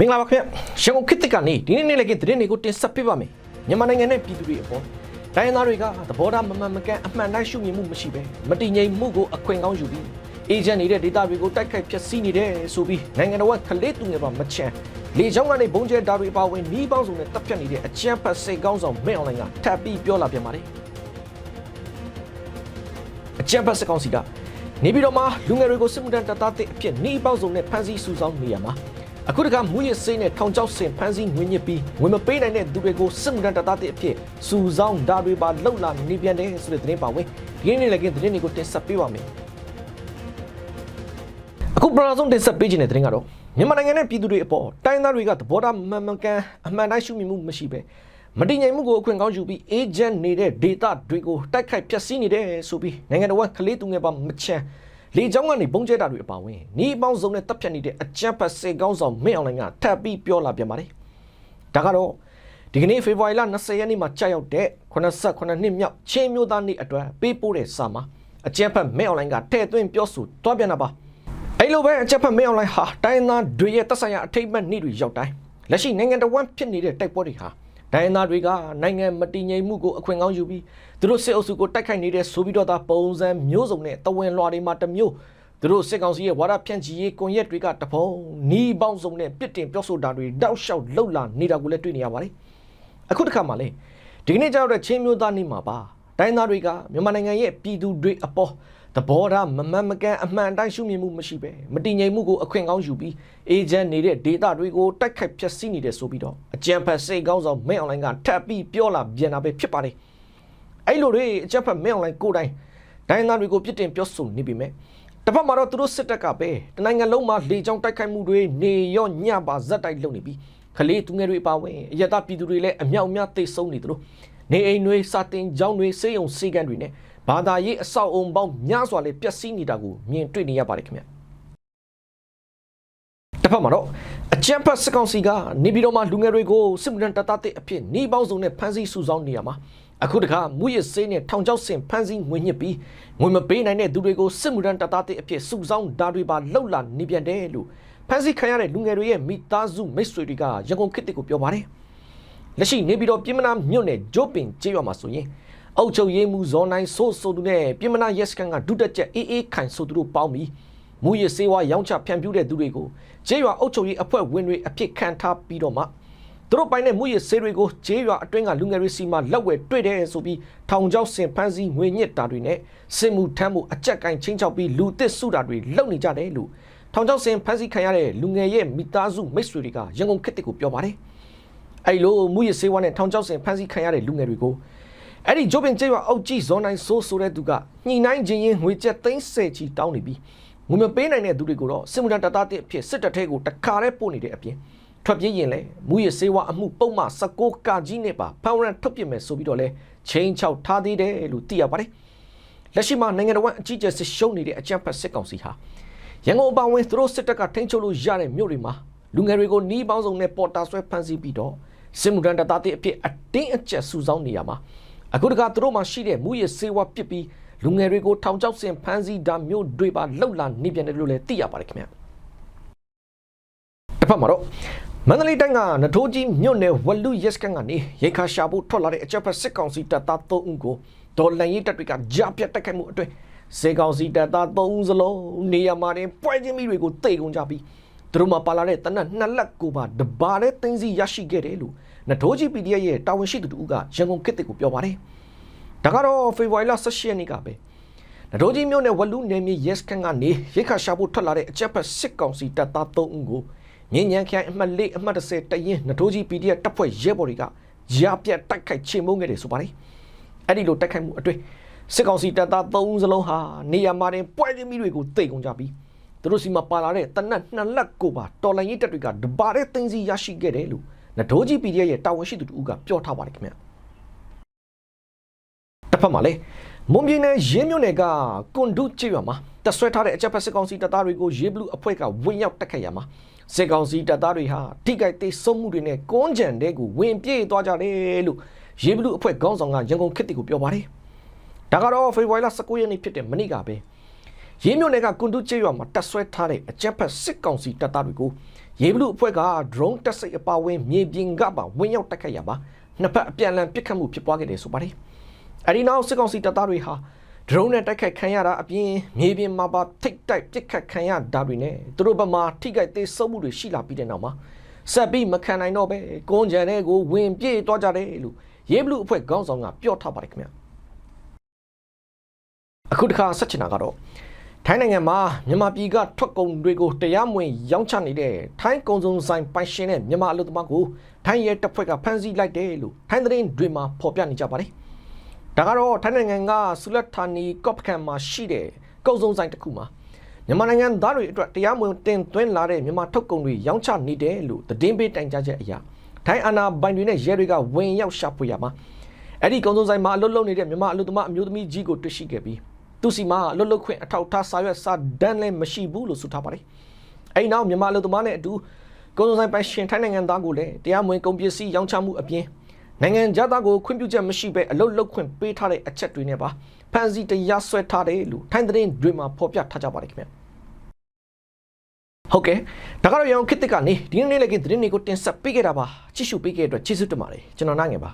မင်္ဂလာပါခင်ဗျရန်ကုန်ခေတ်သစ်ကနေဒီနေ့နေ့လည်းကသတင်းတွေကိုတင်ဆက်ပေးပါမယ်မြန်မာနိုင်ငံနဲ့ပြည်သူတွေအပေါ်တိုင်းရင်းသားတွေကသဘောထားမမှန်မကန်အမှန်တိုင်းရှုမြင်မှုမရှိပဲမတည်ငြိမ်မှုကိုအခွင့်ကောင်းယူပြီးအေဂျင့်နေတဲ့ဒေတာတွေကိုတိုက်ခိုက်ဖျက်ဆီးနေတယ်ဆိုပြီးနိုင်ငံတော်ကခလေးတူငယ်ပါမချမ်းလေချောင်းကနေဘုံကျဲဓာတွေအပါဝင်နှီးပေါင်းစုံနဲ့တပ်ဖြတ်နေတဲ့အကြမ်းဖက်စိတ်ကောင်းဆောင်မင်းအွန်လိုင်းကထပ်ပြီးပြောလာပြန်ပါတယ်အကြမ်းဖက်စစ်ကောင်စီကနေပြည်တော်မှာလူငယ်တွေကိုစစ်မှုထမ်းတပ်သားတဲ့အဖြစ်နှီးပေါင်းစုံနဲ့ဖမ်းဆီးစုဆောင်းနေရမှာ အခုတခါမူရစ်စိတ်နဲ့ထောင်ချောက်ဆင်ဖမ်းဆီးငွေညစ်ပြီးငွေမပေးနိုင်တဲ့သူတွေကိုစစ်မှုထမ်းတပ်သားတဲ့အဖြစ်စုဆောင်းဓာတွေပါလှုပ်လာနေပြန်တယ်ဆိုတဲ့သတင်းပါဝင်ဒီနေ့လည်းကသတင်းတွေကိုတင်ဆက်ပေးပါမယ်အခုပထမဆုံးတင်ဆက်ပေးခြင်းတဲ့သတင်းကတော့မြန်မာနိုင်ငံနဲ့ပြည်သူတွေအပေါ်တိုင်းသားတွေကသဘောထားမှန်မှန်ကန်အမှန်တိုင်းရှုမြင်မှုမရှိပဲမတည်ငြိမ်မှုကိုအခွင့်ကောင်းယူပြီး agent နေတဲ့ data တွေကိုတိုက်ခိုက်ဖျက်ဆီးနေတယ်ဆိုပြီးနိုင်ငံတော်ကခလေးသူငယ်ပါမချမ်း လေကြောင်းကနေပုံကျဲတာတွေအပါဝင်ဤအပေါင်းစုံနဲ့တပ်ဖြတ်နေတဲ့အကြမ်းဖက်စေကောင်းဆောင်မင်းအောင်လိုင်းကထပ်ပြီးပြောလာပြန်ပါတယ်ဒါကတော့ဒီကနေ့ဖေဖော်ဝါရီလ20ရက်နေ့မှာကြာရောက်တဲ့89နှစ်မြောက်ချင်းမျိုးသားနေ့အတွက်ပေးပို့တဲ့စာမှာအကြမ်းဖက်မင်းအောင်လိုင်းကထဲ့သွင်းပြောဆိုတွားပြန်တာပါအဲ့လိုပဲအချက်ဖက်မင်းအွန်လိုင်းဟာတိုင်းသားတွေရဲ့တက်ဆိုင်ရာအထိတ်မှတ်နေ့တွေရောက်တိုင်းလက်ရှိနိုင်ငံတော်ဝန်ဖြစ်နေတဲ့တိုက်ပွဲတွေဟာ တိုင်းသားတွေကနိုင်ငံမတည်ငြိမ်မှုကိုအခွင့်ကောင်းယူပြီးသူတို့စစ်အုပ်စုကိုတိုက်ခိုက်နေတဲ့ဆိုပြီးတော့သာပုံစံမျိုးစုံနဲ့တဝင်းလွှာတွေမှာတစ်မျိုးသူတို့စစ်ကောင်စီရဲ့ဝါဒဖြန့်ချီရေးကွန်ရက်တွေကတဖုံနီးပေါင်းစုံနဲ့ပြစ်တင်ပြောဆိုတာတွေတောက်လျှောက်လှုပ်လာနေတာကိုလည်းတွေ့နေရပါတယ်အခုတစ်ခါမှလည်းဒီကနေ့ကြောက်တဲ့ချင်းမျိုးသားနေ့မှာပါတိုင်းသားတွေကမြန်မာနိုင်ငံရဲ့ပြည်သူတွေအပေါ် သဘောထားမမှန်မကန်အမှန်တိုင်းရှုမြင်မှုမရှိပဲမတည်ငြိမ်မှုကိုအခွင့်ကောင်းယူပြီးအေဂျင့်နေတဲ့ data တွေကိုတိုက်ခိုက်ဖျက်ဆီးနေတယ်ဆိုပြီးတော့အကြံဖတ်စိတ်ကောင်းဆောင်မင်းအွန်လိုင်းကထပ်ပြီးပြောလာပြန်တာပဲဖြစ်ပါတယ်အဲ့လိုတွေအကြံဖတ်မင်းအွန်လိုင်းကိုယ်တိုင်ဒိုင်းသားတွေကိုပြစ်တင်ပြောဆိုနေပြီမဲ့တစ်ဖက်မှာတော့သူတို့စစ်တပ်ကပဲတနိုင်ငံလုံးမှာလေကြောင်းတိုက်ခိုက်မှုတွေနေရောညပါဇက်တိုက်လုပ်နေပြီးခလေးသူငယ်တွေပါဝင်အရတပြည်သူတွေလည်းအမြောက်အများသိဆုံးနေသလိုနေအိမ်တွေစာတင်ကျောင်းတွေစေယုံစေကန်တွေနဲ့ ဘာသာရေးအဆောက်အုံပေါင်းများစွာလေးပျက်စီးနေတာကိုမြင်တွေ့နေရပါတယ်ခင်ဗျတစ်ဖက်မှာတော့အကြံဖတ်စစ်ကောင်စီကနေပြည်တော်မှာလူငယ်တွေကိုစစ်မှုထမ်းတပ်သားတဲ့အဖြစ်နှီးပေါင်းစုံနဲ့ဖမ်းဆီးစုဆောင်းနေရမှာအခုတခါမူရစ်စေးနဲ့ထောင်ချောက်ဆင်ဖမ်းဆီးငွေညစ်ပြီးငွေမပေးနိုင်တဲ့သူတွေကိုစစ်မှုထမ်းတပ်သားတဲ့အဖြစ်စုဆောင်းဓာတွေပါလှုပ်လာနေပြန်တယ်လို့ဖမ်းဆီးခံရတဲ့လူငယ်တွေရဲ့မိသားစုမိတ်ဆွေတွေကရန်ကုန်ခေတ်တစ်ကိုပြောပါတယ်လက်ရှိနေပြည်တော်ပြည်မနာမြို့နယ်ဂျိုးပင်ကျေးရွာမှာဆိုရင် အုတ်ချုပ်ရေးမှုဇော်နိုင်ဆိုးဆိုသူနဲ့ပြည်မနာရက်စကန်ကဒုတက်ချက်အေးအေးခိုင်ဆိုသူတို့ပေါင်းပြီးမူရစေဝါရောင်းချဖြန့်ဖြူးတဲ့သူတွေကိုကျေးရွာအုတ်ချုပ်ရေးအဖွဲ့ဝင်တွေအဖြစ်ခံထားပြီးတော့မှသူတို့ပိုင်းတဲ့မူရစေတွေကိုကျေးရွာအတွင်းကလူငယ်တွေစီမှာလက်ဝဲတွေ့တယ်ဆိုပြီးထောင်ချောက်ဆင်ဖန်းစည်းငွေညစ်တာတွေနဲ့စစ်မှုထမ်းမှုအကြက်ကင်ချင်းချောက်ပြီးလူသစ်စုတာတွေလုပ်နေကြတယ်လို့ထောင်ချောက်ဆင်ဖန်းစည်းခံရတဲ့လူငယ်ရဲ့မိသားစုမိတ်ဆွေတွေကရန်ကုန်ခေတ်တစ်ကိုပြောပါတယ်အဲ့လိုမူရစေဝါနဲ့ထောင်ချောက်ဆင်ဖန်းစည်းခံရတဲ့လူငယ်တွေကို အဲ့ဒီဂျိုပင်ကျေးရွာအုပ်ကြီးဇော်နိုင်ဆိုးဆိုတဲ့သူကညှိနှိုင်းခြင်းရင်ငွေကျပ်သိန်း10ချီတောင်းနေပြီးငွေမပေးနိုင်တဲ့သူတွေကိုတော့စစ်မှုထမ်းတပ်သားတဲ့အဖြစ်စစ်တပ်ထဲကိုတခါတည်းပို့နေတဲ့အပြင်ထွက်ပြေးရင်လည်းမူရစေဝါအမှုပုံမှ16ကကြီးနဲ့ပါဖန်ရန်ထုတ်ပြမယ်ဆိုပြီးတော့လဲချင်းချောက်ထားသေးတယ်လို့သိရပါတယ်လက်ရှိမှာနိုင်ငံတော်ဝန်အကြီးအကျယ်စစ်ရှုံးနေတဲ့အကြမ်းဖက်စစ်ကောင်စီဟာရန်ကုန်အပါအဝင်သူတို့စစ်တပ်ကထိန်းချုပ်လို့ရတဲ့မြို့တွေမှာလူငယ်တွေကိုနှီးပေါင်းစုံနဲ့ပေါ်တာဆွဲဖမ်းဆီးပြီးတော့စစ်မှုထမ်းတပ်သားတဲ့အဖြစ်အတင်းအကျပ်စုဆောင်းနေရမှာ အခုတခါသူတို့မှရှိတဲ့မူရစေဝါပစ်ပြီးလူငယ်တွေကိုထောင်ချောက်ဆင်ဖမ်းဆီးတာမျိုးတွေပါလှုပ်လာနေပြန်တယ်လို့လည်းသိရပါတယ်ခင်ဗျတစ်ဖက်မှာတော့မန္တလေးတိုင်းကနထိုးကြီးမြို့နယ်ဝလူရက်စကန်ကနေရိခါရှာဖို့ထွက်လာတဲ့အကြပ်ဖက်စစ်ကောင်စီတပ်သား3ဦးကိုဒေါ်လန်ရေးတပ်တွေကကြားပြတ်တက်ခိုက်မှုအတွင်းစေကောင်စီတပ်သား3ဦးစလုံးနေရာမှာတင်ပွဲချင်းမိတွေကိုတိတ်ကုန်ကြပြီး သူတို့မှပါလာတဲ့တနက်နှစ်လက်ကိုပါတဘာနဲ့တင်းစီရရှိခဲ့တယ်လို့နထိုးကြီး PDF ရဲ့တာဝန်ရှိသူတို့ကရန်ကုန်ခေတ်ကိုပြောပါတယ်။ဒါကတော့ဖေဖော်ဝါရီလ18ရက်နေ့ကပဲနထိုးကြီးမြို့နယ်ဝလူနယ်မြေရက်စကန်ကနေရိခါရှာဖို့ထွက်လာတဲ့အကြက်ဖက်စစ်ကောင်စီတပ်သား3ဦးကိုမြင်းညံခိုင်အမှတ်၄အမှတ်30တရင်နထိုးကြီး PDF တပ်ဖွဲ့ရဲဘော်တွေကရာပြတ်တိုက်ခိုက်ချေမှုန်းခဲ့တယ်ဆိုပါတယ်။အဲ့ဒီလိုတိုက်ခိုက်မှုအတွင်းစစ်ကောင်စီတပ်သား3ဦးစလုံးဟာနေရာမှာတင်ပွဲချင်းမိတွေကိုတိတ်ကုန်ကြပြီး သူတို့စီမှာပါလာတဲ့တနက်နှစ်လက်ကိုပါတော်လိုင်းရေးတပ်တွေကဒဘာတဲ့တင်းစီရရှိခဲ့တယ်လို့နဒိုးကြီး PDF ရဲ့တာဝန်ရှိသူတူကပြောထားပါတယ်ခင်ဗျတစ်ဖက်မှာလေမွန်ပြည်နယ်ရင်းမြို့နယ်ကကွန်ဒုကျေးရွာမှာတဆွဲထားတဲ့အကြက်ဖက်စစ်ကောင်စီတပ်သားတွေကိုရေးဘလူးအဖွဲ့ကဝင်ရောက်တက်ခတ်ရမှာစစ်ကောင်စီတပ်သားတွေဟာထိကြိုက်သိဆုံးမှုတွေနဲ့ကွန်းကြံတဲ့ကိုဝင်ပြေးသွားကြတယ်လို့ရေးဘလူးအဖွဲ့ခေါင်းဆောင်ကရန်ကုန်ခေတ်တီကိုပြောပါတယ်ဒါကတော့ဖေဖော်ဝါရီလ19ရက်နေ့ဖြစ်တဲ့မနေ့ကပဲ ရင်းမြို့နယ်ကကွန်ဒုကျေးရွာမှာတက်ဆွဲထားတဲ့အကြက်ဖက်စစ်ကောင်စီတပ်သားတွေကိုရေဘလူအဖွဲ့က drone တက်စိတ်အပါအဝင်မြေပြင်ကပါဝင်ရောက်တိုက်ခိုက်ရပါနှစ်ဖက်အပြန်အလှန်ပစ်ခတ်မှုဖြစ်ပွားခဲ့တယ်ဆိုပါတယ်အဲဒီနောက်စစ်ကောင်စီတပ်သားတွေဟာ drone နဲ့တိုက်ခိုက်ခံရတာအပြင်မြေပြင်မှာပါထိတ်တိုက်ပစ်ခတ်ခံရတာတွေနဲ့သူတို့ဘက်မှာထိခိုက်သေးဆုံးမှုတွေရှိလာပြီးတဲ့နောက်မှာဆက်ပြီးမခံနိုင်တော့ပဲကွန်ဂျန်တဲ့ကိုဝင်ပြေးသွားကြတယ်လို့ရေဘလူအဖွဲ့ခေါင်းဆောင်ကပြောထားပါတယ်ခင်ဗျာအခုတစ်ခါဆက်ချင်တာကတော့ ထိုင်းနိုင်ငံမှာမြန်မာပြည်ကထွက်ကုန်တွေကိုတရားမဝင်ရောင်းချနေတဲ့ထိုင်းကုန်စုံဆိုင်ပိုင်ရှင်နဲ့မြန်မာအလုပ်သမားကိုထိုင်းရဲတပ်ဖွဲ့ကဖမ်းဆီးလိုက်တယ်လို့ထိုင်းသတင်းတွေမှာဖော်ပြနေကြပါတယ်။ဒါကတော့ထိုင်းနိုင်ငံကဆူလက်ဌာနီကော့ပကန်မှာရှိတဲ့ကုန်စုံဆိုင်တစ်ခုမှာမြန်မာနိုင်ငံသားတွေအတွက်တရားမဝင်တင်သွင်းလာတဲ့မြန်မာထုတ်ကုန်တွေရောင်းချနေတယ်လို့သတင်းပေးတိုင်ကြားချက်အရာထိုင်းအာဏာပိုင်တွေနဲ့ရဲတွေကဝင်ရောက်ရှာဖွေရမှာအဲ့ဒီကုန်စုံဆိုင်မှာအလုပ်လုပ်နေတဲ့မြန်မာအလုပ်သမားအမျိုးသမီးကြီးကိုတွေ့ရှိခဲ့ပြီး သူစီမှာလွတ်လွတ်ခွင့်အထောက်အထားစာရွက်စာတမ်းလည်းမရှိဘူးလို့ဆိုထားပါတယ်။အဲဒီနောက်မြန်မာလူသမားနဲ့အတူကုန်စုံဆိုင်ပိုင်ရှင်ထိုင်းနိုင်ငံသားကိုလည်းတရားမဝင်ကုန်ပစ္စည်းရောင်းချမှုအပြင်နိုင်ငံသားကိုခွင့်ပြုချက်မရှိဘဲအလုပ်လုပ်ခွင့်ပေးထားတဲ့အချက်တွေနဲ့ပါဖန်စီတရားစွဲထားတယ်လို့ထိုင်းသတင်းတွေမှာဖော်ပြထားကြပါတယ်ခင်ဗျာ။ဟုတ်ကဲ့ဒါကတော့ရောင်ခေတ်တစ်ကနေဒီနေ့နေ့လည်းကသတင်းတွေကိုတင်ဆက်ပေးခဲ့တာပါကြည့်ရှုပေးခဲ့တဲ့အတွက်ကျေးဇူးတင်ပါတယ်ကျွန်တော်နိုင်ငယ်ပါ